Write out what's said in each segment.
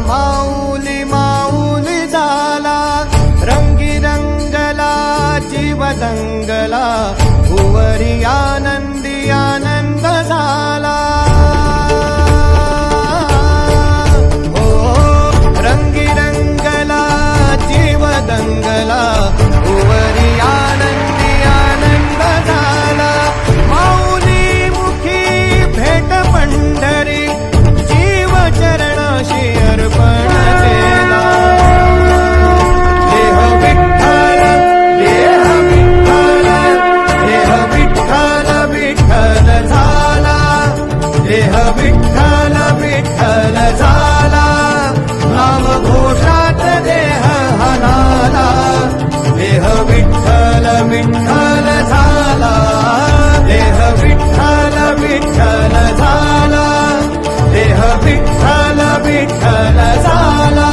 माऊली माऊली झाला रंगी रंगला जीवदंग विठ्ठल झाला देह विठ्ठल विठ्ठल झाला. देह विठ्ठल विठ्ठल झाला.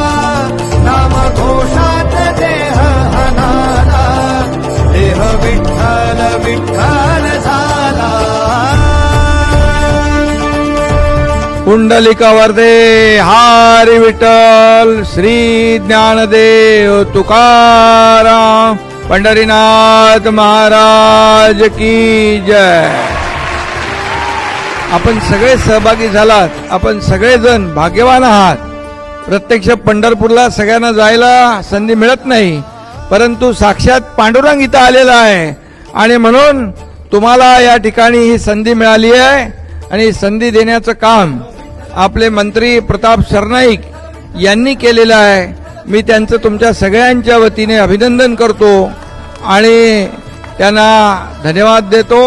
नाम घोषात देह अनाला. देह विठ्ठल विठ्ठल झाला. पुंडलिकावर्धे हारी विठ्ठल श्री ज्ञानदेव तुकाराम. पंढरीनाथ महाराज की जय. आपण सगळे सहभागी झालात. आपण सगळेजण भाग्यवान आहात. प्रत्यक्ष पंढरपूरला सगळ्यांना जायला संधी मिळत नाही. परंतु साक्षात पांडुरंग इथं आलेला आहे. आणि म्हणून तुम्हाला या ठिकाणी ही संधी मिळाली आहे. आणि संधी देण्याचं काम आपले मंत्री प्रताप सरनाईक यांनी केलेलं आहे. मी त्यांचं तुमच्या सगळ्यांच्या वतीने अभिनंदन करतो आणि त्यांना धन्यवाद देतो.